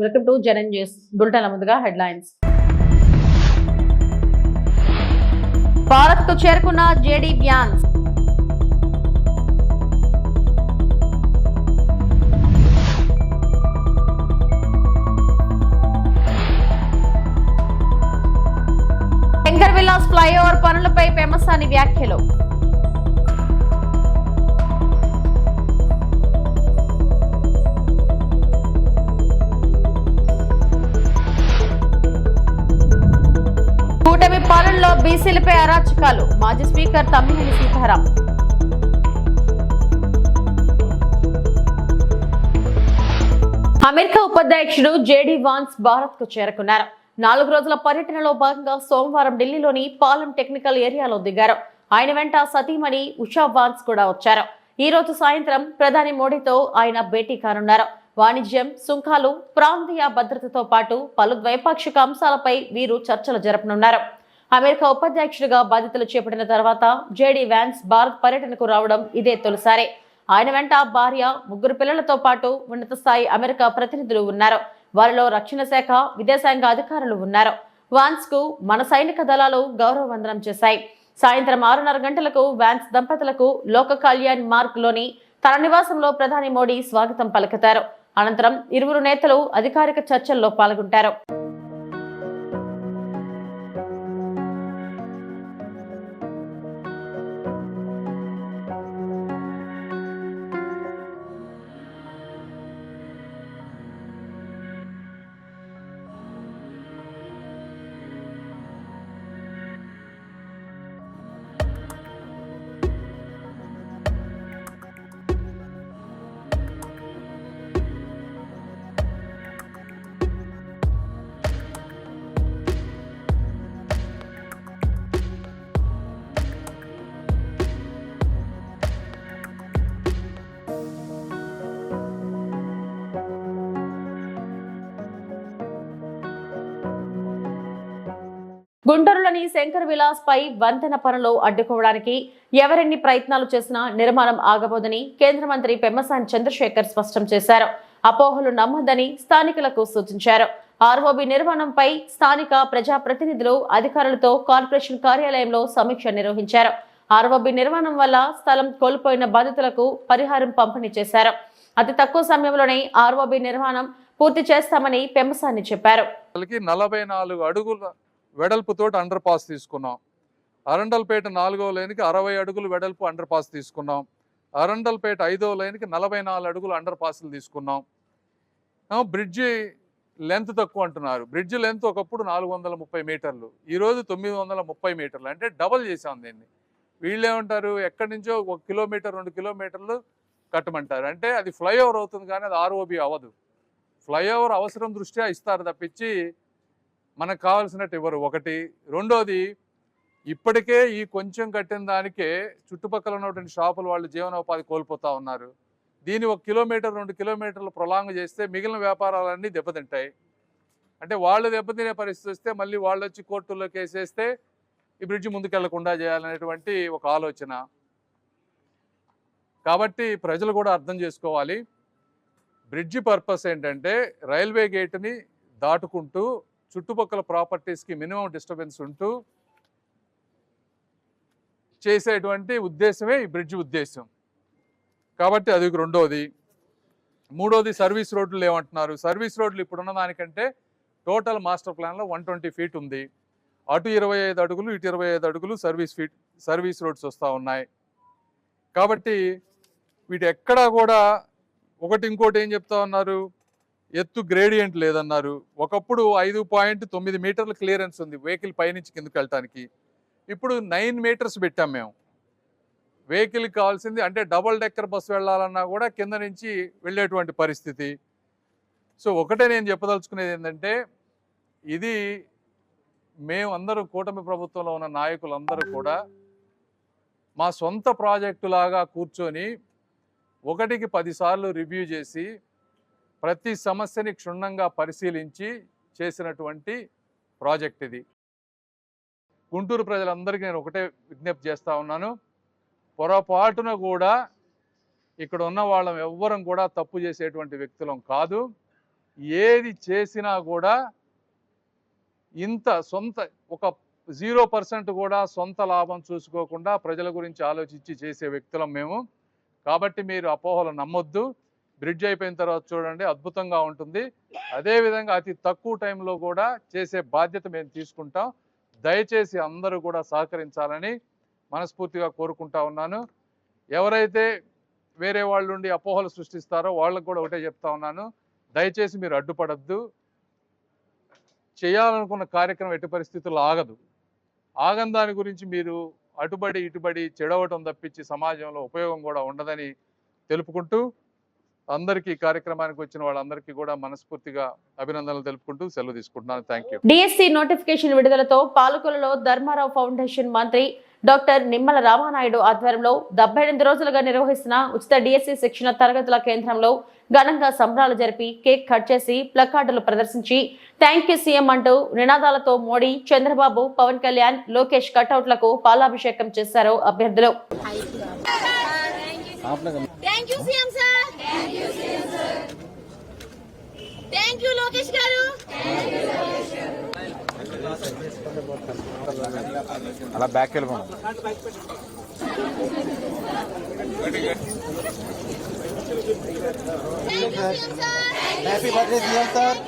Welcome to Janan news బులెటిన్ల ముందుగా headlines భారత్కు చేరుకున్న JD Vance. Shankar Vilas flyover పనులపై పెమసాని వ్యాఖ్యలు. అసెంబ్లీలో బీసీలపై అరాచకాలు. మాజీ స్పీకర్ తమ్మినేని సీతారాం. అమెరికా ఉపాధ్యక్షుడు జేడీ వాన్స్ భారత్కు చేరుకున్నారు. నాలుగు రోజుల పర్యటనలో భాగంగా సోమవారం ఢిల్లీలోని పాలెం టెక్నికల్ ఏరియాలో దిగారు. ఆయన వెంట సతీమణి ఉషా వాన్స్ కూడా వచ్చారు. ఈ రోజు సాయంత్రం ప్రధాని మోడీతో ఆయన భేటీ కానున్నారు. వాణిజ్యం సుంకాలు ప్రాంతీయ భద్రతతో పాటు పలు ద్వైపాక్షిక అంశాలపై వీరు చర్చలు జరపనున్నారు. అమెరికా ఉపాధ్యక్షుడిగా బాధ్యతలు చేపట్టిన తర్వాత జేడీ వ్యాన్స్ భారత్ పర్యటనకు రావడం ఇదే తొలిసారి. ఆయన వెంట భార్య ముగ్గురు పిల్లలతో పాటు ఉన్నత స్థాయి అమెరికా ప్రతినిధులు ఉన్నారు. వారిలో రక్షణ శాఖ విదేశాంగ అధికారులు ఉన్నారు. వాన్స్కు మన సైనిక దళాలు గౌరవ వందనం చేశాయి. సాయంత్రం ఆరున్నర గంటలకు వ్యాన్స్ దంపతులకు లోక కళ్యాణ్ మార్క్లోని తన నివాసంలో ప్రధాని మోడీ స్వాగతం పలుకుతారు. అనంతరం ఇరువురు నేతలు అధికారిక చర్చల్లో పాల్గొంటారు. గుంటూరులోని శంకర్ విలాస్ పై వంతెన పనులు అడ్డుకోవడానికి ఎవరెన్ని ప్రయత్నాలు చేసినా నిర్మాణం ఆగబోదని కేంద్ర మంత్రి పెమ్మసాని చంద్రశేఖర్ స్పష్టం చేశారు. అపోహలు నమ్మొద్దని స్థానికులకు సూచించారు. ఆర్ఓబి నిర్మాణంపై స్థానిక ప్రజాప్రతినిధులు అధికారులతో కార్పొరేషన్ కార్యాలయంలో సమీక్ష నిర్వహించారు. ఆర్ఓబి నిర్మాణం వల్ల స్థలం కోల్పోయిన బాధితులకు పరిహారం పంపిణీ చేశారు. అతి తక్కువ సమయంలోనే ఆర్ఓబి నిర్మాణం పూర్తి చేస్తామని పెమ్మసాని చెప్పారు. నలభై నాలుగు అడుగుల వెడల్పుతోటి అండర్ పాస్ తీసుకున్నాం. అరండల్పేట నాలుగో లైన్కి అరవై అడుగులు వెడల్పు అండర్ పాస్ తీసుకున్నాం. అరండల్పేట ఐదో లైన్కి నలభై నాలుగు అడుగులు అండర్ పాస్లు తీసుకున్నాం. బ్రిడ్జి లెంత్ తక్కువ అంటున్నారు. బ్రిడ్జ్ లెంత్ ఒకప్పుడు నాలుగు వందల ముప్పై మీటర్లు. ఈరోజు తొమ్మిది వందల ముప్పై మీటర్లు. అంటే డబల్ చేసాం దీన్ని. వీళ్ళేమంటారు ఎక్కడి నుంచో ఒక కిలోమీటర్ రెండు కిలోమీటర్లు కట్టమంటారు. అంటే అది ఫ్లైఓవర్ అవుతుంది కానీ అది ఆర్ఓబి అవ్వదు. ఫ్లైఓవర్ అవసరం దృష్ట్యా ఇస్తారు తప్పించి మనకు కావాల్సినట్టు ఇవ్వరు. ఒకటి. రెండోది ఇప్పటికే ఈ కొంచెం కట్టిన దానికే చుట్టుపక్కల ఉన్నటువంటి షాపుల వాళ్ళు జీవనోపాధి కోల్పోతా ఉన్నారు. దీన్ని ఒక కిలోమీటర్ రెండు కిలోమీటర్లు ప్రొలాంగ్ చేస్తే మిగిలిన వ్యాపారాలన్నీ దెబ్బతింటాయి. అంటే వాళ్ళు దెబ్బతినే పరిస్థితి వస్తే మళ్ళీ వాళ్ళు వచ్చి కోర్టుల్లోకి వేసేస్తే ఈ బ్రిడ్జ్ ముందుకెళ్ళకుండా చేయాలనేటువంటి ఒక ఆలోచన. కాబట్టి ప్రజలు కూడా అర్థం చేసుకోవాలి. బ్రిడ్జి పర్పస్ ఏంటంటే రైల్వే గేట్ని దాటుకుంటూ చుట్టుపక్కల ప్రాపర్టీస్కి మినిమం డిస్టర్బెన్స్ ఉంటూ చేసేటువంటి ఉద్దేశమే ఈ బ్రిడ్జ్ ఉద్దేశం. కాబట్టి అది రెండోది. మూడోది సర్వీస్ రోడ్లు ఏమంటున్నారు? సర్వీస్ రోడ్లు ఇప్పుడున్న దానికంటే టోటల్ మాస్టర్ ప్లాన్లో వన్ ట్వంటీ ఫీట్ ఉంది. అటు ఇరవై ఐదు అడుగులు ఇటు ఇరవై ఐదు అడుగులు సర్వీస్ ఫీట్ సర్వీస్ రోడ్స్ వస్తూ ఉన్నాయి. కాబట్టి వీటి ఎక్కడా కూడా ఒకటి ఇంకోటి ఏం చెప్తా ఉన్నారు? ఎత్తు గ్రేడియంట్ లేదన్నారు. ఒకప్పుడు ఐదు పాయింట్ తొమ్మిది మీటర్ల క్లియరెన్స్ ఉంది వెహికల్ పైనుంచి కిందకి వెళ్ళటానికి. ఇప్పుడు నైన్ మీటర్స్ పెట్టాం మేము. వెహికల్ కావాల్సింది అంటే డబుల్ డెక్కర్ బస్సు వెళ్ళాలన్నా కూడా కింద నుంచి వెళ్ళేటువంటి పరిస్థితి. సో ఒకటే నేను చెప్పదలుచుకునేది ఏంటంటే ఇది మేము అందరూ కూటమి ప్రభుత్వంలో ఉన్న నాయకులందరూ కూడా మా సొంత ప్రాజెక్టు లాగా కూర్చొని ఒకటికి పదిసార్లు రివ్యూ చేసి ప్రతి సమస్యని క్షుణ్ణంగా పరిశీలించి చేసినటువంటి ప్రాజెక్ట్ ఇది. గుంటూరు ప్రజలందరికీ నేను ఒకటే విజ్ఞప్తి చేస్తూ ఉన్నాను. పొరపాటున కూడా ఇక్కడ ఉన్న వాళ్ళం ఎవ్వరం కూడా తప్పు చేసేటువంటి వ్యక్తులం కాదు. ఏది చేసినా కూడా ఇంత సొంత ఒక జీరో పర్సెంట్ కూడా సొంత లాభం చూసుకోకుండా ప్రజల గురించి ఆలోచించి చేసే వ్యక్తులం మేము. కాబట్టి మీరు అపోహలు నమ్మొద్దు. బ్రిడ్జ్ అయిపోయిన తర్వాత చూడండి అద్భుతంగా ఉంటుంది. అదేవిధంగా అతి తక్కువ టైంలో కూడా చేసే బాధ్యత మేము తీసుకుంటాం. దయచేసి అందరూ కూడా సహకరించాలని మనస్ఫూర్తిగా కోరుకుంటా ఉన్నాను. ఎవరైతే వేరే వాళ్ళు ఉండి అపోహలు సృష్టిస్తారో వాళ్ళకు కూడా ఒకటే చెప్తా ఉన్నాను. దయచేసి మీరు అడ్డుపడద్దు. చేయాలనుకున్న కార్యక్రమం ఎట్టి పరిస్థితుల్లో ఆగదు. ఆగని దాని గురించి మీరు అటుబడి ఇటుబడి చెడవటం తప్పించి సమాజంలో ఉపయోగం కూడా ఉండదని తెలుపుకుంటూ అందరికీ కార్యక్రమానికి వచ్చిన వాళ్ళందరికీ కూడా మనస్ఫూర్తిగా అభినందనలు తెలుపుకుంటూ సెలవు తీసుకుంటున్నాను. థ్యాంక్ యూ డిఎస్సి నోటిఫికేషన్ విడుదలతో పాలకులలో ధర్మారావు ఫౌండేషన్ మంత్రి డాక్టర్ నిమ్మల రామానాయుడు ఆధ్వర్యంలో డెబ్బై ఎనిమిది రోజులుగా నిర్వహిస్తున్న ఉచిత డిఎస్సి శిక్షణ తరగతుల కేంద్రంలో ఘనంగా సంబరాలు జరిపి కేక్ కట్ చేసి ప్లకార్డులు ప్రదర్శించి థ్యాంక్ యూ సీఎం అంటూ నినాదాలతో మోడీ చంద్రబాబు పవన్ కళ్యాణ్ లోకేష్ కటౌట్లకు పాలాభిషేకం చేశారు అభ్యర్థులు. Thank you CM sir thank you Lokesh garu అలా బ్యాక్ వెళ్ళిపోండి thank you CM sir happy birthday CM sir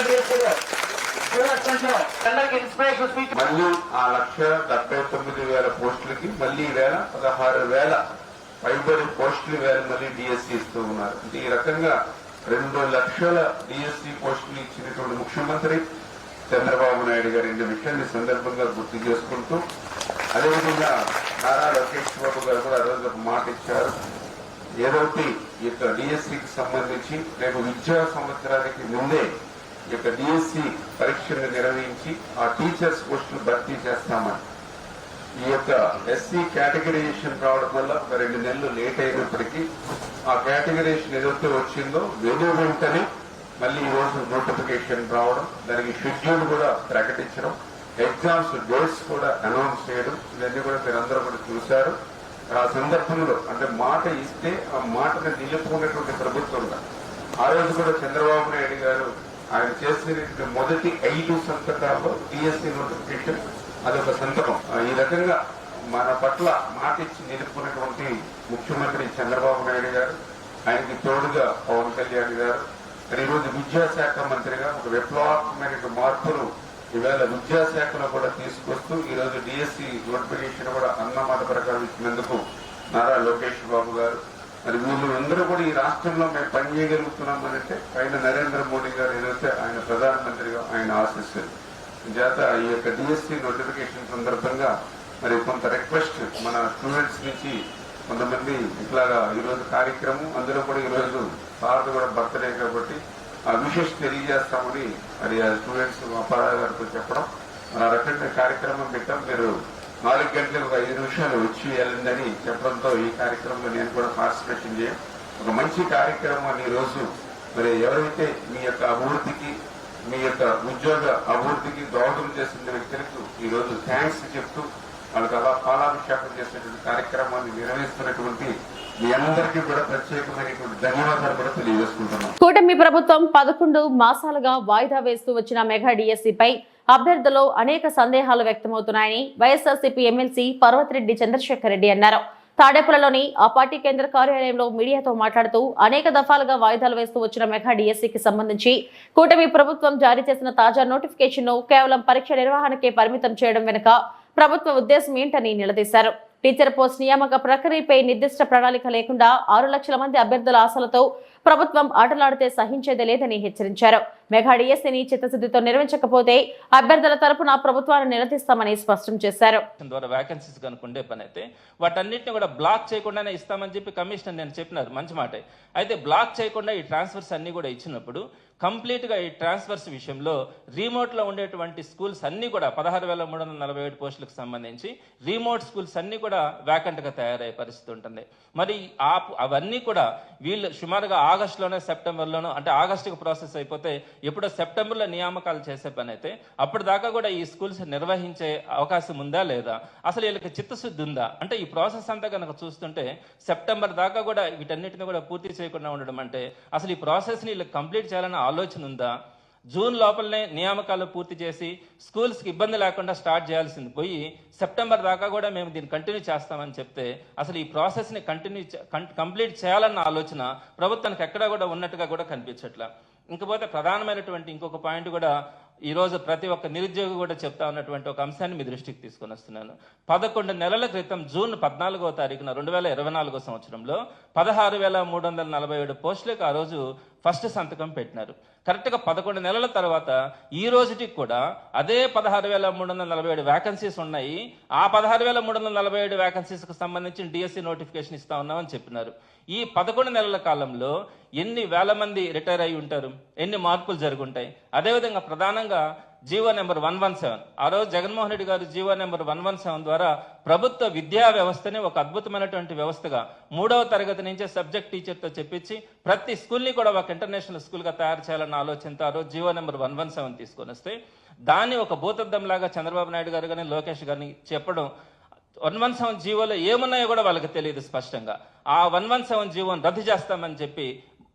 thank మరియు ఆ లక్ష డెబ్బై తొమ్మిది వేల పోస్టులకి మళ్ళీ వేల పదహారు వేల పైబడి పోస్టులు వేల మళ్ళీ డిఎస్సి ఇస్తూ ఉన్నారు. అంటే ఈ రకంగా రెండు లక్షల డిఎస్సి పోస్టులు ఇచ్చినటువంటి ముఖ్యమంత్రి చంద్రబాబు నాయుడు గారి రెండు విషయాన్ని సందర్భంగా గుర్తు చేసుకుంటూ అదేవిధంగా నారా లోకేష్ బాబు గారు కూడా ఆ రోజు మాట ఇచ్చారు. ఏదైతే ఈ యొక్క డిఎస్సికి సంబంధించి రేపు విద్యా సంవత్సరానికి ముందే యొక్క డిఎస్సి పరీక్షలు నిర్వహించి ఆ టీచర్స్ పోస్టులు భర్తీ చేస్తామని. ఈ యొక్క ఎస్సీ కేటగిరైజేషన్ రావడం వల్ల ఒక రెండు నెలలు లేట్ అయినప్పటికీ ఆ కేటగిరైజేషన్ ఏదైతే వచ్చిందో వెను వెంటనే మళ్ళీ ఈ రోజు నోటిఫికేషన్ రావడం దానికి షెడ్యూల్ కూడా ప్రకటించడం ఎగ్జామ్స్ డేట్స్ కూడా అనౌన్స్ చేయడం ఇవన్నీ కూడా మీరందరూ కూడా చూశారు. ఆ సందర్భంలో అంటే మాట ఇస్తే ఆ మాటను నిలుపుకున్నటువంటి ప్రభుత్వం ఆ రోజు కూడా చంద్రబాబు నాయుడు గారు ఆయన చేసిన మొదటి ఐదు సంతకాల్లో టీఎస్సీ నోటిఫికేషన్ అదొక సంతకం. ఈ రకంగా మన పట్ల మాట ఇచ్చి నిలుపుకున్నటువంటి ముఖ్యమంత్రి చంద్రబాబు నాయుడు గారు ఆయనకి తోడుగా పవన్ కళ్యాణ్ గారు మరి ఈరోజు విద్యాశాఖ మంత్రిగా ఒక విప్లవాత్మకమైన మార్పులు ఈవేళ విద్యాశాఖలో కూడా తీసుకొస్తూ ఈ రోజు డిఎస్సి నోటిఫికేషన్ కూడా అన్నమాట ప్రకారం ఇచ్చినందుకు నారా లోకేష్ బాబు గారు మరి వీళ్ళు అందరూ కూడా ఈ రాష్ట్రంలో మేము పనిచేయగలుగుతున్నాం అంటే ఆయన నరేంద్ర మోడీ గారు ఏదైతే ఆయన ప్రధానమంత్రిగా ఆయన ఆశిస్తారు. చేత ఈ యొక్క డిఎస్సి నోటిఫికేషన్ సందర్భంగా మరి కొంత రిక్వెస్ట్ మన స్టూడెంట్స్ నుంచి కొంతమంది ఇట్లాగా ఈరోజు కార్యక్రమం అందులో కూడా ఈరోజు సార్ కూడా బర్త్డే కాబట్టి ఆ విషెస్ తెలియజేస్తామని మరి ఆ స్టూడెంట్స్ అప్పారావు గారితో చెప్పడం. మన రకంగా కార్యక్రమం పెట్టాం. మీరు నాలుగు గంటలకు ఒక ఐదు నిమిషాలు వచ్చి వెళ్ళిందని చెప్పడంతో ఈ కార్యక్రమంలో నేను కూడా పార్టిసిపేషన్ చేయం. ఒక మంచి కార్యక్రమాన్ని ఈరోజు మరి ఎవరైతే మీ యొక్క అభివృద్ధికి మీ యొక్క ఉద్యోగ అభివృద్ధికి దోహదం చేసిన వ్యక్తులకు ఈ రోజు థ్యాంక్స్ చెప్తూ వాళ్ళకి అలా పాలాభిషేకం చేసినటువంటి కార్యక్రమాన్ని నిర్వహిస్తున్నటువంటి మీ అందరికీ కూడా ప్రత్యేకమైనటువంటి కూడా కూటమి ప్రభుత్వం పదకొండు మాసాలుగా వాయిదా వేస్తూ వచ్చిన మెగా డిఎస్సిపై అభ్యర్థులు అనేక సందేహాలు వ్యక్తమవుతున్నాయని వైఎస్ఆర్సీపీ ఎమ్మెల్సీ పర్వతిరెడ్డి చంద్రశేఖర్ రెడ్డి అన్నారు. తాడేపల్లిలోని ఆ పార్టీ కేంద్ర కార్యాలయంలో మీడియాతో మాట్లాడుతూ అనేక దఫాలుగా వాయిదాలు వేస్తూ వచ్చిన మెగా డిఎస్సికి సంబంధించి కూటమి ప్రభుత్వం జారీ చేసిన తాజా నోటిఫికేషన్ను కేవలం పరీక్ష నిర్వహణకే పరిమితం చేయడం వెనుక ప్రభుత్వ ఉద్దేశం ఏంటని నిలదీశారు. టీచర్ పోస్ట్ నియామక ప్రక్రియపై నిర్దిష్ట ప్రణాళిక లేకుండా ఆరు లక్షల మంది అభ్యర్థుల ఆశలతో ప్రభుత్వం ఆటలాడితే సహించేదే లేదని హెచ్చరించారు. మెగా డిఎస్సీని చిత్తశుద్ధితో నిర్వహించకపోతే అభ్యర్థుల తరపున ప్రభుత్వాన్ని నిలదీస్తామని స్పష్టం చేశారు. ద్వారా వ్యాకెన్సీస్ కనుకుండే పని అయితే వాటన్నిటిని కూడా బ్లాక్ చేయకుండానే ఇస్తామని చెప్పి కమిషనర్ నేను చెప్పినారు. మంచి మాట. అయితే బ్లాక్ చేయకుండా ఈ ట్రాన్స్ఫర్స్ అన్ని కూడా ఇచ్చినప్పుడు కంప్లీట్గా ఈ ట్రాన్స్ఫర్స్ విషయంలో రీమోట్లో ఉండేటువంటి స్కూల్స్ అన్నీ కూడా పదహారు వేల మూడు వందల నలభై ఏడు పోస్టులకు సంబంధించి రిమోట్ స్కూల్స్ అన్నీ కూడా వ్యాకెంట్గా తయారయ్యే పరిస్థితి ఉంటుంది. మరి ఆ అవన్నీ కూడా వీళ్ళు సుమారుగా ఆగస్టులోనే సెప్టెంబర్లోనో అంటే ఆగస్టుకు ప్రాసెస్ అయిపోతే ఎప్పుడో సెప్టెంబర్లో నియామకాలు చేసే పని అయితే అప్పుడు దాకా కూడా ఈ స్కూల్స్ నిర్వహించే అవకాశం ఉందా లేదా? అసలు వీళ్ళకి చిత్తశుద్ధి ఉందా? అంటే ఈ ప్రాసెస్ అంతా కనుక చూస్తుంటే సెప్టెంబర్ దాకా కూడా వీటన్నిటిని కూడా పూర్తి చేయకుండా ఉండడం అంటే అసలు ఈ ప్రాసెస్ని వీళ్ళకి కంప్లీట్ చేయాలన్న ఆలోచన ఉందా? జూన్ లోపలనే నియామకాలు పూర్తి చేసి స్కూల్స్కి ఇబ్బంది లేకుండా స్టార్ట్ చేయాల్సింది పోయి సెప్టెంబర్ దాకా కూడా మేము దీన్ని కంటిన్యూ చేస్తామని చెప్తే అసలు ఈ ప్రాసెస్ని కంటిన్యూ కంప్లీట్ చేయాలన్న ఆలోచన ప్రభుత్వానికి ఎక్కడా కూడా ఉన్నట్టుగా కూడా కనిపించట్లా. ఇంకపోతే ప్రధానమైనటువంటి ఇంకొక పాయింట్ కూడా ఈరోజు ప్రతి ఒక్క నిరుద్యోగి కూడా చెప్తా ఉన్నటువంటి ఒక అంశాన్ని మీ దృష్టికి తీసుకొని వస్తున్నాను. పదకొండు నెలల క్రితం జూన్ పద్నాలుగో తారీఖున రెండు వేల ఇరవై నాలుగో సంవత్సరంలో పదహారు వేల మూడు వందల నలభై ఏడు పోస్టులకు ఆ రోజు ఫస్ట్ సంతకం పెట్టినారు. కరెక్ట్గా పదకొండు నెలల తర్వాత ఈ రోజుకి కూడా అదే పదహారు వేల మూడు వందల నలభై ఏడు వ్యాకన్సీస్ ఉన్నాయి. ఆ పదహారు వేల మూడు వందల నలభై ఏడు వ్యాకన్సీస్కి సంబంధించిన డిఎస్సి నోటిఫికేషన్ ఇస్తా ఉన్నామని చెప్పినారు. ఈ పదకొండు నెలల కాలంలో ఎన్ని వేల మంది రిటైర్ అయి ఉంటారు? ఎన్ని మార్పులు జరుగుంటాయి? అదేవిధంగా ప్రధానంగా GO number one one seven. ఆ రోజు Jaganmohan Reddy garu GO number one one seven ద్వారా ప్రభుత్వ విద్యా వ్యవస్థని ఒక అద్భుతమైనటువంటి వ్యవస్థగా మూడవ తరగతి నుంచే సబ్జెక్ట్ టీచర్తో చెప్పించి ప్రతి స్కూల్ని కూడా ఒక ఇంటర్నేషనల్ స్కూల్గా తయారు చేయాలన్న ఆలోచనతో ఆ రోజు GO number one one seven తీసుకొని వస్తే దాన్ని ఒక భూతద్దంలాగా చంద్రబాబు నాయుడు గారు కానీ లోకేష్ గారిని చెప్పడం వన్ వన్ సెవెన్ జీవోలో ఏమున్నాయో కూడా వాళ్ళకి తెలియదు స్పష్టంగా. ఆ వన్ వన్ సెవెన్ జీవోని రద్దు చేస్తామని చెప్పి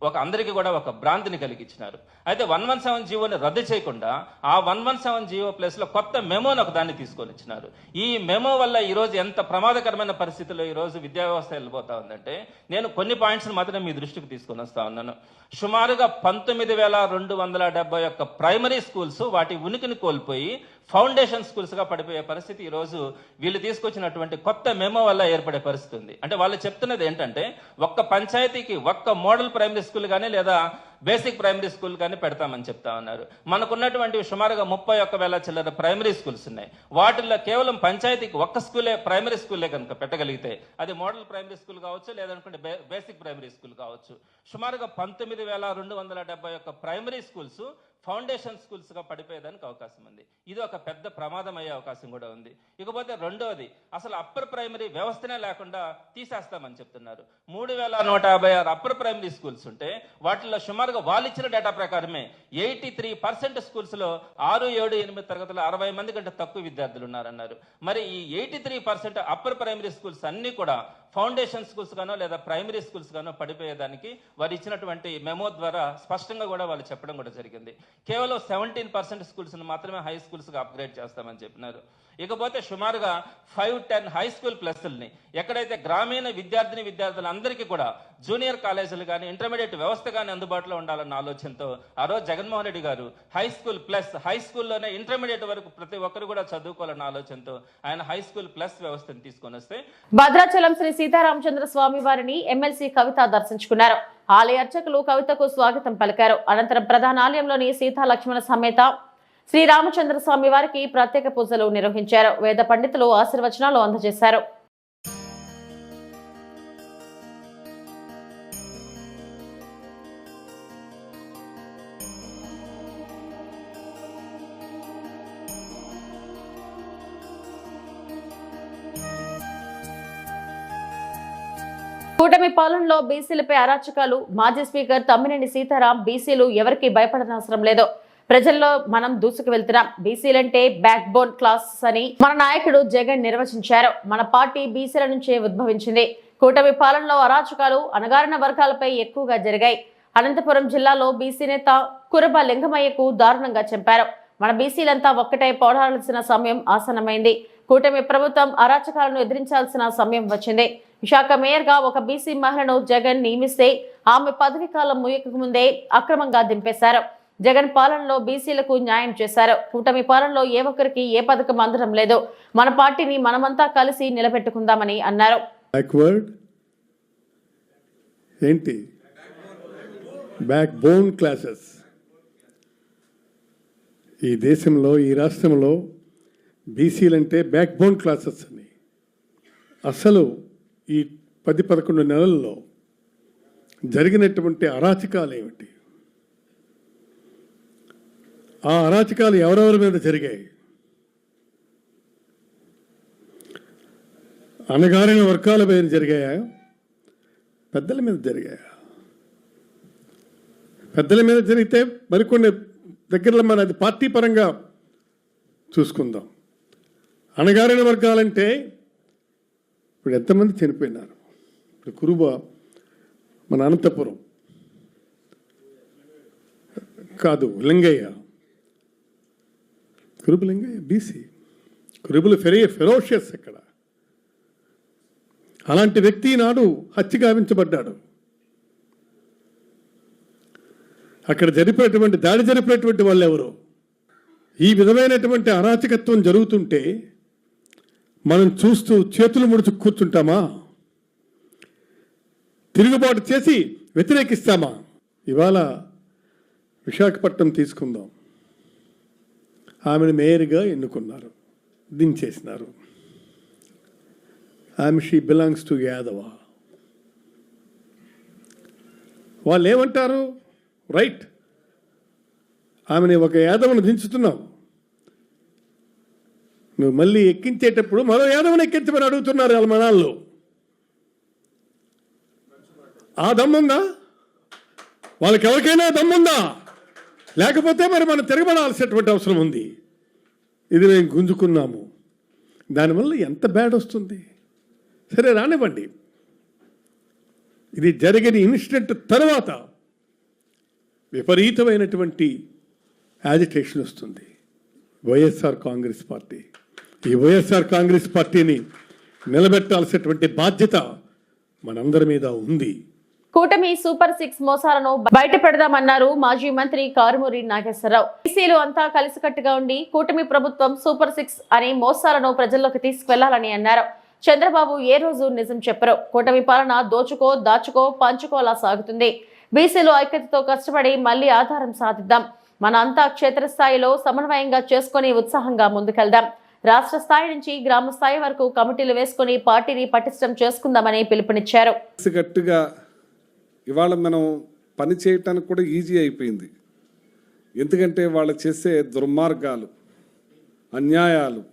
ఒక అందరికీ కూడా ఒక భ్రాంతిని కలిగించినారు. అయితే వన్ వన్ సెవెన్ జీవోని రద్దు చేయకుండా ఆ వన్ వన్ సెవెన్ జీవో ప్లేస్లో కొత్త మెమోని ఒక దాన్ని తీసుకొని ఇచ్చినారు ఈ మెమో వల్ల ఈరోజు ఎంత ప్రమాదకరమైన పరిస్థితుల్లో ఈరోజు విద్యా వ్యవస్థ వెళ్ళిపోతా ఉందంటే నేను కొన్ని పాయింట్స్ మాత్రమే మీ దృష్టికి తీసుకొని వస్తా ఉన్నాను. సుమారుగా పంతొమ్మిది వేల రెండు వందల డెబ్బై ఒక్క ప్రైమరీ స్కూల్స్ వాటి ఉనికిని కోల్పోయి ఫౌండేషన్ స్కూల్స్గా పడిపోయే పరిస్థితి ఈరోజు వీళ్ళు తీసుకొచ్చినటువంటి కొత్త మెమో వల్ల ఏర్పడే పరిస్థితి ఉంది. అంటే వాళ్ళు చెప్తున్నది ఏంటంటే ఒక్క పంచాయతీకి ఒక్క మోడల్ ప్రైమరీ స్కూల్ కానీ లేదా బేసిక్ ప్రైమరీ స్కూల్ కానీ పెడతామని చెప్తా ఉన్నారు. మనకున్నటువంటి సుమారుగా ముప్పై ఒక్క వేల చిల్లర ప్రైమరీ స్కూల్స్ ఉన్నాయి. వాటిల్లో కేవలం పంచాయతీకి ఒక్క స్కూలే ప్రైమరీ స్కూలే కనుక పెట్టగలిగితే అది మోడల్ ప్రైమరీ స్కూల్ కావచ్చు లేదనుకుంటే బేసిక్ ప్రైమరీ స్కూల్ కావచ్చు. సుమారుగా పంతొమ్మిది వేల రెండు వందల డెబ్బై ఒక్క ప్రైమరీ స్కూల్స్ ఫౌండేషన్ స్కూల్స్గా పడిపోయేదానికి అవకాశం ఉంది. ఇది ఒక పెద్ద ప్రమాదం అయ్యే అవకాశం కూడా ఉంది. ఇకపోతే రెండవది అసలు అప్పర్ ప్రైమరీ వ్యవస్థనే లేకుండా తీసేస్తామని చెప్తున్నారు. మూడు వేల నూట యాభై ఆరు అప్పర్ ప్రైమరీ స్కూల్స్ ఉంటే వాటిలో సుమారుగా వాళ్ళు ఇచ్చిన డేటా ప్రకారమే ఎయిటీ త్రీ పర్సెంట్ స్కూల్స్లో ఆరు ఏడు ఎనిమిది తరగతులు అరవై మంది కంటే తక్కువ విద్యార్థులు ఉన్నారన్నారు. మరి ఈ eighty three percent upper primary schools అన్నీ కూడా ఫౌండేషన్ స్కూల్స్ గానో లేదా ప్రైమరీ స్కూల్స్ గానో పడిపోయేదానికి వారు ఇచ్చినటువంటి మెమో ద్వారా స్పష్టంగా కూడా వాళ్ళు చెప్పడం కూడా జరిగింది. కేవలం సెవెంటీన్ పర్సెంట్ స్కూల్స్ని మాత్రమే హై స్కూల్స్గా అప్గ్రేడ్ చేస్తామని చెప్పినారు. ఇకపోతే సుమారుగా ఫైవ్ టెన్ హై స్కూల్ ప్లస్ల్ని ఎక్కడైతే గ్రామీణ విద్యార్థిని విద్యార్థులందరికీ కూడా జూనియర్ కాలేజీలు కానీ ఇంటర్మీడియట్ వ్యవస్థ కానీ అందుబాటులో ఉండాలన్న ఆలోచనతో ఆ రోజు Jaganmohan Reddy garu high school plus high స్కూల్లోనే ఇంటర్మీడియట్ వరకు ప్రతి ఒక్కరు కూడా చదువుకోవాలన్న ఆలోచనతో ఆయన హై స్కూల్ ప్లస్ వ్యవస్థను తీసుకొని వస్తే భద్రాచలం శ్రీ సీతారామచంద్ర స్వామి వారిని ఎమ్మెల్సీ కవిత దర్శించుకున్నారు. ఆలయ అర్చకులు కవితకు స్వాగతం పలికారు. అనంతరం ప్రధాన ఆలయంలోని సీతా లక్ష్మణ సమేత శ్రీరామచంద్ర స్వామి వారికి ప్రత్యేక పూజలు నిర్వహించారు. వేద పండితులు ఆశీర్వచనాలు అందజేశారు. కూటమి పాలనలో బీసీలపై అరాచకాలు. మాజీ స్పీకర్ తమ్మినేని సీతారాం బీసీలు ఎవరికి భయపడనవసరం లేదు. ప్రజల్లో మనం దూసుకు వెళ్తున్నాం. బీసీలంటే బ్యాక్ బోన్ క్లాస్ అని మన నాయకుడు జగన్ నిర్వచించారు. మన పార్టీ బీసీల నుంచే ఉద్భవించింది. కూటమి పాలనలో అరాచకాలు అణగారిన వర్గాలపై ఎక్కువగా జరిగాయి. అనంతపురం జిల్లాలో బీసీ నేత కురబ లింగమయ్యకు దారుణంగా చంపారు. మన బీసీలంతా ఒక్కటై పోరాడాల్సిన సమయం ఆసనమైంది కూటమి ప్రభుత్వం అరాచకాలను ఎదిరించాల్సిన సమయం వచ్చింది. విశాఖ మేయర్గా ఒక బీసీ మహిళను జగన్ నియమిస్తే ఆమె పదవి కాలం ముగియక ముందే అక్రమంగా దింపేశారు. జగన్ పాలనలో బీసీలకు న్యాయం చేశారు. కూటమి పాలనలో ఏ ఒక్కరికి ఏ పథకం అందడం లేదు. మన పార్టీని మనమంతా కలిసి నిలబెట్టుకుందామని అన్నారు. ఏంటి? బ్యాక్ బోన్ క్లాసెస్ ఈ దేశంలో ఈ రాష్ట్రంలో బీసీలంటే బ్యాక్ బోన్ క్లాసెస్ అని. అసలు ఈ పది పదకొండు నెలల్లో జరిగినటువంటి అరాచకాలు ఏమిటి ఆ అరాచకాలు ఎవరెవరి మీద జరిగాయి? అణగారిన వర్గాల మీద జరిగాయా? పెద్దల మీద జరిగాయా? పెద్దల మీద జరిగితే మరికొన్ని దగ్గరలో మన అది పార్టీ పరంగా చూసుకుందాం. అణగారిన వర్గాలంటే ఇప్పుడు ఎంతమంది చనిపోయినారు? ఇప్పుడు కురుబ మన అనంతపురం. కాదు లింగయ్య. కురుబు లింగయ్య బీసీ కురుబులు ఫెరే ఫెరోషియస్ అక్కడ అలాంటి వ్యక్తి నాడు హత్య గావించబడ్డాడు. అక్కడ జరిపినటువంటి దాడి జరిపినటువంటి వాళ్ళు ఎవరు ఈ విధమైనటువంటి అరాచకత్వం జరుగుతుంటే మనం చూస్తూ చేతులు ముడుచు కూర్చుంటామా? తిరుగుబాటు చేసి వ్యతిరేకిస్తామా? ఇవాళ విశాఖపట్నం తీసుకుందాం. ఆమెను మేయర్గా ఎన్నుకున్నారు. దించేసినారు. ఆమె షీ బిలాంగ్స్ టు యాదవ. వాళ్ళు ఏమంటారు రైట్. ఆమెని ఒక యాదవను దించుతున్నాం. నువ్వు మళ్ళీ ఎక్కించేటప్పుడు మరో యాదవని ఎక్కించమని అడుగుతున్నారు వాళ్ళ ఆ దమ్ముందా? వాళ్ళకి ఎవరికైనా దమ్ముందా? లేకపోతే మరి మనం తిరగబడాల్సినటువంటి అవసరం ఉంది. ఇది మేము గుంజుకున్నాము. దానివల్ల ఎంత బ్యాడ్ వస్తుంది? సరే రానివ్వండి. ఇది జరిగిన ఇన్సిడెంట్ తర్వాత విపరీతమైనటువంటి యాజిటేషన్ వస్తుంది. YSR Congress party. ఈ వైఎస్ఆర్ కాంగ్రెస్ పార్టీని నిలబెట్టాల్సినటువంటి బాధ్యత మనందరి మీద ఉంది. కూటమి సూపర్ సిక్స్ మోసాలను బయట పెడదామన్నారు మాజీ మంత్రి కారుమూరి నాగేశ్వరరావు. బీసీలు అంతా కలిసికట్టుగా ఉండి కూటమి ప్రభుత్వం సూపర్ సిక్స్ అనే మోసాలను ప్రజల్లోకి తీసుకువెళ్ళాలని అన్నారు. చంద్రబాబు ఏ రోజు నిజం చెప్పరు. కూటమి పాలన దోచుకో దాచుకో పంచుకోలా సాగుతుంది. బీసీలు ఐక్యతతో కష్టపడి మళ్ళీ ఆధారం సాధిద్దాం. మన అంతా క్షేత్రస్థాయిలో సమన్వయంగా చేసుకుని ఉత్సాహంగా ముందుకెళ్దాం. రాష్ట్ర స్థాయి నుంచి గ్రామ స్థాయి వరకు కమిటీలు వేసుకుని పార్టీని పటిష్టం చేసుకుందామని పిలుపునిచ్చారు. గట్టిగా ఇవాళ మనం పని చేయటానికి కూడా ఈజీ అయిపోయింది. ఎందుకంటే వాళ్ళు చేసే దుర్మార్గాలు అన్యాయాలు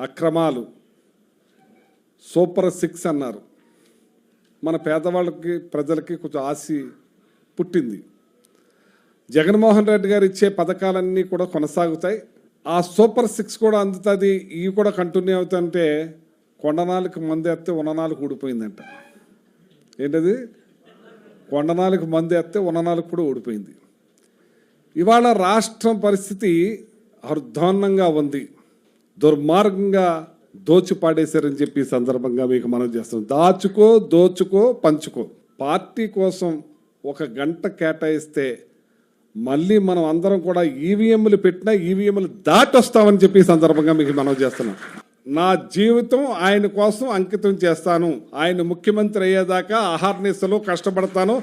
అక్రమాలు సూపర్ సిక్స్ అన్నారు. మన పేదవాళ్ళకి ప్రజలకి కొంచెం ఆశ పుట్టింది. జగన్మోహన్ రెడ్డి గారు ఇచ్చే పథకాలన్నీ కూడా కొనసాగుతాయి. ఆ సూపర్ సిక్స్ కూడా అందుతుంది ఇవి కూడా కంటిన్యూ అవుతుంటే కొండనాలకు మంది ఎత్తే ఉన్ననాలకు ఊడిపోయిందంట. ఏంటది? కొండనాలకు మంది ఎత్తే ఉన్ననాలకు కూడా ఊడిపోయింది. ఇవాళ రాష్ట్రం పరిస్థితి అర్ధాన్నంగా ఉంది. దుర్మార్గంగా దోచి పాడేశారని చెప్పి సందర్భంగా మీకు మనం చేస్తాం. దాచుకో దోచుకో పంచుకో. పార్టీ కోసం ఒక గంట కేటాయిస్తే మళ్ళీ మనం అందరం కూడా ఈవీఎంలు పెట్టినా ఈవీఎంలు దాటొస్తామని చెప్పి సందర్భంగా మీకు మనం చేస్తున్నాం. నా జీవితం ఆయన కోసం అంకితం చేస్తాను. ఆయన ముఖ్యమంత్రి అయ్యేదాకా అహర్నిశలు కష్టపడతాను.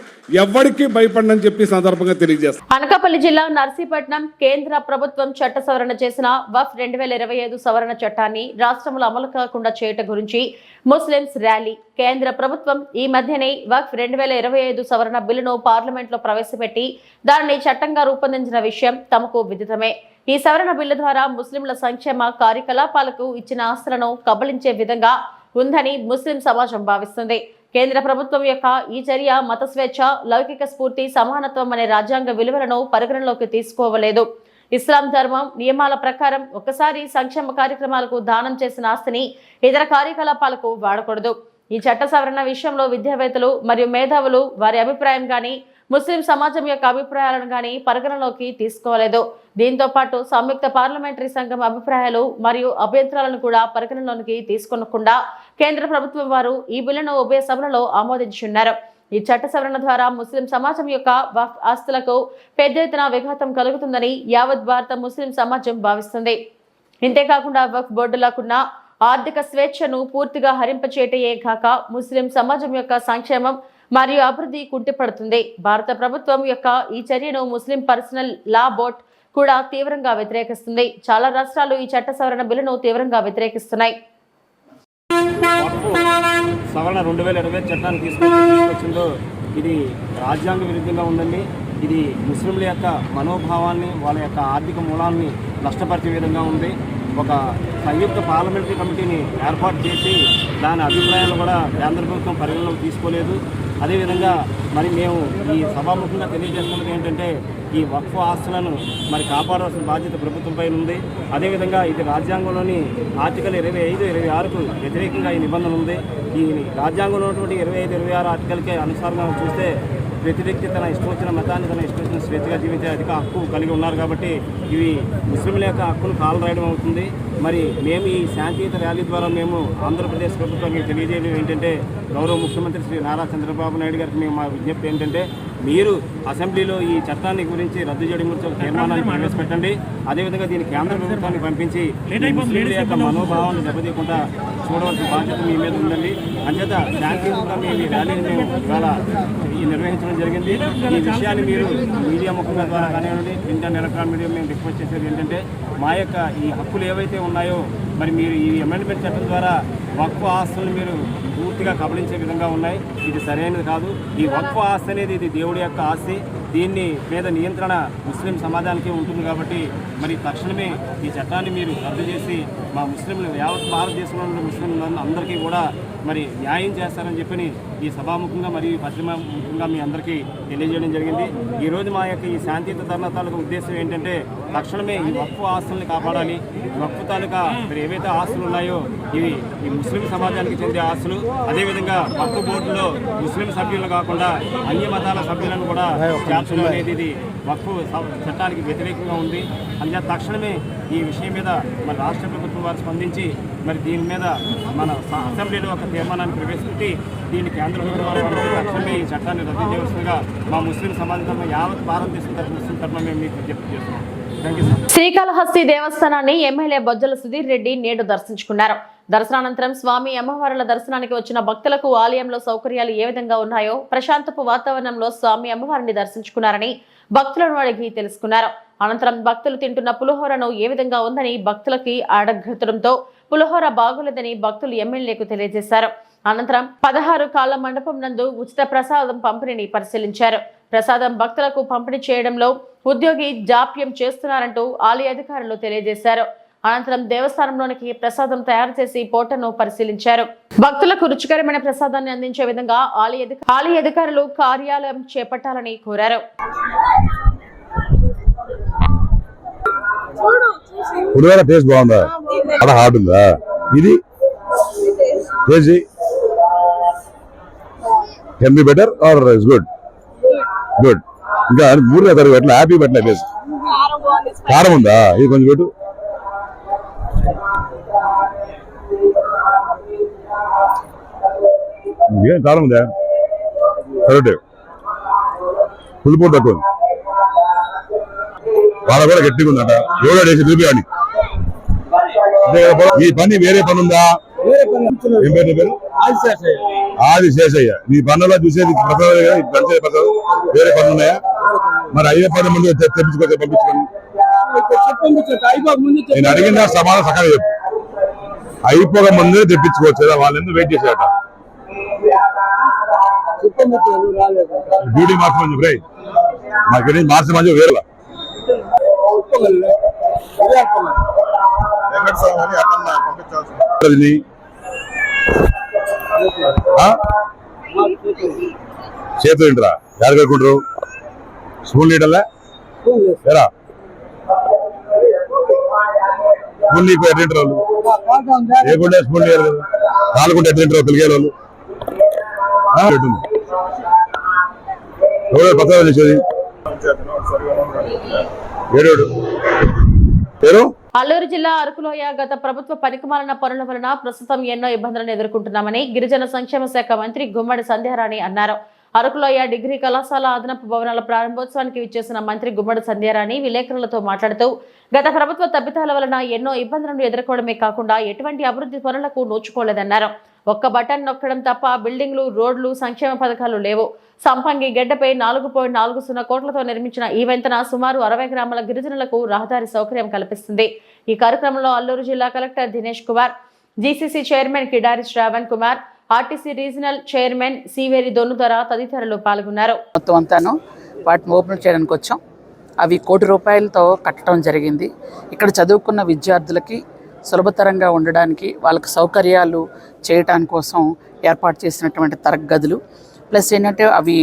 ఎవరికి భయపడనని చెప్పి సందర్భంగా తెలియజేస్తాను అనకాపల్లి జిల్లా నర్సీపట్నం కేంద్ర ప్రభుత్వం చట్ట సవరణ చేసిన వఫ్ రెండు వేల ఇరవై ఐదు సవరణ చట్టాన్ని రాష్ట్రంలో అమలు కాకుండా చేయటం గురించి ముస్లింస్ ర్యాలీ. కేంద్ర ప్రభుత్వం ఈ మధ్యనే వఫ్ రెండు వేల ఇరవై ఐదు సవరణ బిల్లును పార్లమెంట్లో ప్రవేశపెట్టి దానిని చట్టంగా రూపొందించిన విషయం తమకు విదితమే. ఈ సవరణ బిల్లు ద్వారా ముస్లింల సంక్షేమ కార్యకలాపాలకు ఇచ్చిన ఆస్తులను కబలించే విధంగా ఉందని ముస్లిం సమాజం భావిస్తుంది. కేంద్ర ప్రభుత్వం యొక్క ఈ చర్య మత స్వేచ్ఛ లౌకిక స్ఫూర్తి సమానత్వం అనే రాజ్యాంగ విలువలను పరిగణలోకి తీసుకోవలేదు. ఇస్లాం ధర్మం నియమాల ప్రకారం ఒకసారి సంక్షేమ కార్యక్రమాలకు దానం చేసిన ఆస్తిని ఇతర కార్యకలాపాలకు వాడకూడదు. ఈ చట్ట సవరణ విషయంలో విద్యావేత్తలు మరియు మేధావులు వారి అభిప్రాయం కానీ ముస్లిం సమాజం యొక్క అభిప్రాయాలను కానీ పరిగణలోకి తీసుకోలేదు. దీంతో పాటు సంయుక్త పార్లమెంటరీ సంఘం అభిప్రాయాలు మరియు అభ్యంతరాలను కూడా పరిగణలోనికి తీసుకొనకుండా కేంద్ర ప్రభుత్వం వారు ఈ బిల్లును ఉభయ సభలలో ఆమోదించున్నారు. ఈ చట్ట సవరణ ద్వారా ముస్లిం సమాజం యొక్క వక్ఫ్ ఆస్తులకు పెద్ద ఎత్తున విఘాతం కలుగుతుందని యావత్ భారత ముస్లిం సమాజం భావిస్తుంది. ఇంతేకాకుండా వక్ఫ్ బోర్డులకున్న ఆర్థిక స్వేచ్ఛను పూర్తిగా హరింపచేటయే కాక ముస్లిం సమాజం యొక్క సంక్షేమం మరియు అభివృద్ధి కుంటిపడుతుంది. భారత ప్రభుత్వం యొక్క ఈ చర్యను ముస్లిం పర్సనల్ లా బోర్డ్ కూడా తీవ్రంగా వ్యతిరేకిస్తుంది. చాలా రాష్ట్రాలు ఈ చట్ట సవరణ బిల్లును తీవ్రంగా వ్యతిరేకిస్తున్నాయి. సవరణ రెండు వేల ఇరవై చట్టాన్ని తీసుకొచ్చిందో ఇది రాజ్యాంగ విరుద్ధంగా ఉందండి. ఇది ముస్లింల యొక్క మనోభావాన్ని వాళ్ళ యొక్క ఆర్థిక మూలాన్ని నష్టపరిచే విధంగా ఉంది. ఒక సంయుక్త పార్లమెంటరీ కమిటీని ఏర్పాటు చేసి దాని అభిప్రాయాలు కూడా కేంద్ర ప్రభుత్వం పరిగణలోకి తీసుకోలేదు. అదేవిధంగా మరి మేము ఈ సభాముఖంగా తెలియజేస్తున్నది ఏంటంటే ఈ వక్ఫ్ ఆస్తులను మరి కాపాడాల్సిన బాధ్యత ప్రభుత్వంపై ఉంది. అదేవిధంగా ఇది రాజ్యాంగంలోని ఆర్టికల్ ఇరవై ఐదు ఇరవై ఆరుకు వ్యతిరేకంగా ఈ నిబంధన ఉంది. ఈ రాజ్యాంగంలో ఉన్నటువంటి ఇరవై ఐదు ఇరవై ఆరు ఆర్టికల్కి అనుసారంగా చూస్తే ప్రతి వ్యక్తి తన ఇష్టం వచ్చిన మతాన్ని తన ఇష్టం వచ్చిన స్వేచ్ఛగా జీవించే అధిక హక్కు కలిగి ఉన్నారు కాబట్టి ఇవి ముస్లింల యొక్క హక్కును కాలు రాయడం అవుతుంది. మరి మేము ఈ శాంతియుత ర్యాలీ ద్వారా మేము ఆంధ్రప్రదేశ్ ప్రభుత్వానికి తెలియజేయడం ఏంటంటే గౌరవ ముఖ్యమంత్రి శ్రీ నారా చంద్రబాబు నాయుడు గారికి మేము మా విజ్ఞప్తి ఏంటంటే మీరు అసెంబ్లీలో ఈ చట్టాన్ని గురించి రద్దు చేయడం గురించి ఒక తీర్మానాన్ని ప్రవేశపెట్టండి. అదేవిధంగా దీన్ని కేంద్ర ప్రభుత్వానికి పంపించి ముస్లింల యొక్క మనోభావాన్ని దెబ్బతీయకుండా చూడవలసిన బాధ్యత మీ మీద ఉందండి. అంచేత శాంతియుతంగా మేము ఈ ర్యాలీని మేము ఇవాళ ఈ నిర్వహించడం జరిగింది. ఈ విషయాన్ని మీరు మీడియా ముఖంగా ద్వారా కానివ్వండి ప్రింట్ ఎలక్ట్రాన్ ఎలక్ట్రానిక్ మీడియా మేము రిక్వెస్ట్ చేసేది ఏంటంటే మా యొక్క ఈ హక్కులు ఏవైతే ఉన్నాయో మరి మీరు ఈ అమెండ్మెంట్ చట్టం ద్వారా వక్ఫ్ ఆస్తులను మీరు పూర్తిగా కబలించే విధంగా ఉన్నాయి. ఇది సరైనది కాదు. ఈ వక్ఫ్ ఆస్తి అనేది ఇది దేవుడి యొక్క ఆస్తి. దీన్ని మీద నియంత్రణ ముస్లిం సమాజానికి ఉంటుంది కాబట్టి మరి తక్షణమే ఈ చట్టాన్ని మీరు రద్దు చేసి మా ముస్లింలు యావత్ భారతదేశంలో ఉన్న ముస్లిం అందరికీ కూడా మరి న్యాయం చేస్తారని చెప్పని ఈ సభాముఖంగా మరియు పత్రికాముఖంగా మీ అందరికీ తెలియజేయడం జరిగింది. ఈరోజు మా యొక్క ఈ శాంతియుత ధర్నా తాలూకా ఉద్దేశం ఏంటంటే తక్షణమే ఈ వక్ఫ్ ఆస్తుల్ని కాపాడాలి. వక్ఫ్ తాలూకా మరి ఏవైతే ఆస్తులు ఉన్నాయో ఇవి ఈ ముస్లిం సమాజానికి చెందే ఆస్తులు. అదేవిధంగా వక్ఫ్ బోర్డులో ముస్లిం సభ్యులు కాకుండా అన్య మతాల సభ్యులను కూడా చేర్చడం అనేది ఇది వక్ఫ్ చట్టానికి వ్యతిరేకంగా ఉంది. అందుచేత తక్షణమే ఈ విషయం మీద మన రాష్ట్ర ప్రభుత్వం వారు స్పందించి మరి దీని మీద మన అసెంబ్లీలో ఒక తీర్మానాన్ని ప్రవేశపెట్టి దీన్ని కేంద్ర ప్రభుత్వం తక్షణమే ఈ చట్టాన్ని రద్దు చేయవలసిందిగా మా ముస్లిం సమాజం తరఫున యావత్ భారతదేశం తరఫున ముస్లిం తరఫున మేము మీకు విజ్ఞప్తి చేస్తున్నాం. శ్రీకాళహస్తి దేవస్థానాన్ని ఎమ్మెల్యే బొజ్జల సుధీర్ రెడ్డి నేడు దర్శించుకున్నారు. దర్శనానంతరం స్వామి అమ్మవారుల దర్శనానికి వచ్చిన భక్తులకు ఆలయంలో సౌకర్యాలు ఏ విధంగా ఉన్నాయో ప్రశాంతపు వాతావరణంలో స్వామి అమ్మవారిని దర్శించుకున్నారని భక్తులను అడిగి తెలుసుకున్నారు. అనంతరం భక్తులు తింటున్న పులిహోరను ఏ విధంగా ఉందని భక్తులకి అడగడంతో పులిహోర బాగోలేదని భక్తులు ఎమ్మెల్యేకు తెలియజేశారు. అనంతరం పదహారు కాల మండపం నందు ఉచిత ప్రసాదం పంపిణీని పరిశీలించారు. ప్రసాదం భక్తులకు పంపిణీ చేయడంలో ఉద్యోగి జాప్యం చేస్తున్నారంటూ ఆలయ అధికారులు తెలియజేశారు. అనంతరం దేవస్థానంలోనికి ప్రసాదం తయారు చేసి పోటను పరిశీలించారు. భక్తులకు రుచికరమైన ప్రసాదాన్ని అందించే విధంగా ఆలయ అధిక- ఆలయ అధికారులు కార్యాలయం చేపట్టాలని కోరారు. పులిహోర టేస్ట్ బాగుందా? చాలా హాట్ ఉందా? ఇది? Taste can be better or is good good ఇంకా మూడు తరగతి ఎట్లా హ్యాపీ పెట్టలే టేస్ట్ కారం ఉందా? ఇది కొంచెం పెట్టు. ఏం కారం ఉందా? కరెక్ట్ పులిపూట తక్కువ వాళ్ళ కూడా గట్టిగా ఉందట. ఎవడో చేసి చూపించాలి ఈ పని వేరే పని ఉందా? ఏం పేరు నీ పేరు? ఆది శేషయ్య. నీ పనుల్లో చూసేది ప్రసాదం ప్రసాదం వేరే పనులు ఉన్నాయా? మరి అయ్యే పని ముందు తెప్పించుకోవచ్చు పంపించుకోండి నేను అడిగిన సమాధానం సకాలం చెప్పు. అయిపోక ముందే తెప్పించుకోవచ్చు కదా వాళ్ళు ఎందుకు వెయిట్ చేసేట డ్యూటీ మార్చమని చెప్పి మాకు మార్చి మధ్య వేరే చేతులు ఏంట్రా? ఎవరు కట్టుకుంటారు స్కూల్ లీడర్లా? ఎరా స్కూల్ నీకు ఎట్లా వాళ్ళు? ఏ గుండె స్కూల్ లీడర్? కాలుకుంటే ఎట్లా పిలిగే వాళ్ళు? ఆ, పక్కన ఏడోడు. పేరు? అల్లూరు జిల్లా అరకులోయ గత ప్రభుత్వ పనికిమాలిన పనుల వలన ప్రస్తుతం ఎన్నో ఇబ్బందులను ఎదుర్కొంటున్నామని గిరిజన సంక్షేమ శాఖ మంత్రి గుమ్మడి సంధ్యారాణి అన్నారు. అరకులోయ డిగ్రీ కళాశాల అదనపు భవనాల ప్రారంభోత్సవానికి విచ్చేసిన మంత్రి గుమ్మడి సంధ్యారాణి విలేకరులతో మాట్లాడుతూ గత ప్రభుత్వ తప్పిదాల వలన ఎన్నో ఇబ్బందులను ఎదుర్కోవడమే కాకుండా ఎటువంటి అభివృద్ధి పనులకు నోచుకోలేదన్నారు. ఒక్క బటన్ నొక్కడం తప్ప బిల్డింగ్లు రోడ్లు సంక్షేమ పథకాలు లేవు. సంపంగి గడ్డపై నాలుగు పాయింట్ నాలుగు సున్నా కోట్లతో నిర్మించిన ఈ వెంతన సుమారు అరవై గ్రామాల గిరిజనులకు రహదారి సౌకర్యం కల్పిస్తుంది. ఈ కార్యక్రమంలో అల్లూరు జిల్లా collector Dinesh Kumar GCC chairman Kidari Sravan Kumar RTC regional chairman Siveri Donnudhara తదితరులు పాల్గొన్నారు. మొత్తం అంతాను వాటిని ఓపెన్ చేయడానికి వచ్చాం. అవి కోటి రూపాయలతో కట్టడం జరిగింది. ఇక్కడ చదువుకున్న విద్యార్థులకి సులభతరంగా ఉండడానికి వాళ్ళకి సౌకర్యాలు చేయటానికి కోసం ఏర్పాటు చేసినటువంటి తరగతులు. ప్లస్ ఏంటంటే అవి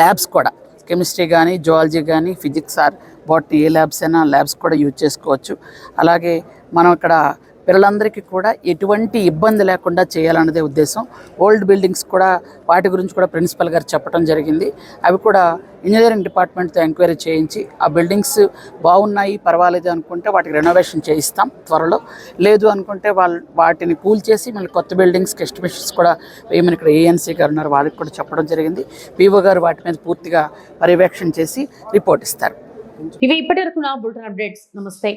ల్యాబ్స్ కూడా. కెమిస్ట్రీ కానీ జువాలజీ కానీ ఫిజిక్స్ ఆర్ బాటనీ ఏ ల్యాబ్స్ అయినా ల్యాబ్స్ కూడా యూజ్ చేసుకోవచ్చు. అలాగే మనం ఇక్కడ పిల్లలందరికీ కూడా ఎటువంటి ఇబ్బంది లేకుండా చేయాలన్నదే ఉద్దేశం. ఓల్డ్ బిల్డింగ్స్ కూడా వాటి గురించి కూడా ప్రిన్సిపల్ గారు చెప్పడం జరిగింది. అవి కూడా ఇంజనీరింగ్ డిపార్ట్మెంట్తో ఎంక్వైరీ చేయించి ఆ బిల్డింగ్స్ బాగున్నాయి పర్వాలేదు అనుకుంటే వాటికి రెనోవేషన్ చేయిస్తాం త్వరలో. లేదు అనుకుంటే వాళ్ళు వాటిని కూల్ చేసి మళ్ళీ కొత్త బిల్డింగ్స్కి ఎస్టిమేషన్స్ కూడా వేయమని ఇక్కడ ఏఎన్సీ గారు ఉన్నారు వాళ్ళకి కూడా చెప్పడం జరిగింది. పీఓ గారు వాటి మీద పూర్తిగా పర్యవేక్షణ చేసి రిపోర్ట్ ఇస్తారు. ఇవి ఇప్పటి వరకు నా బులెటిన్ అప్డేట్స్. నమస్తే.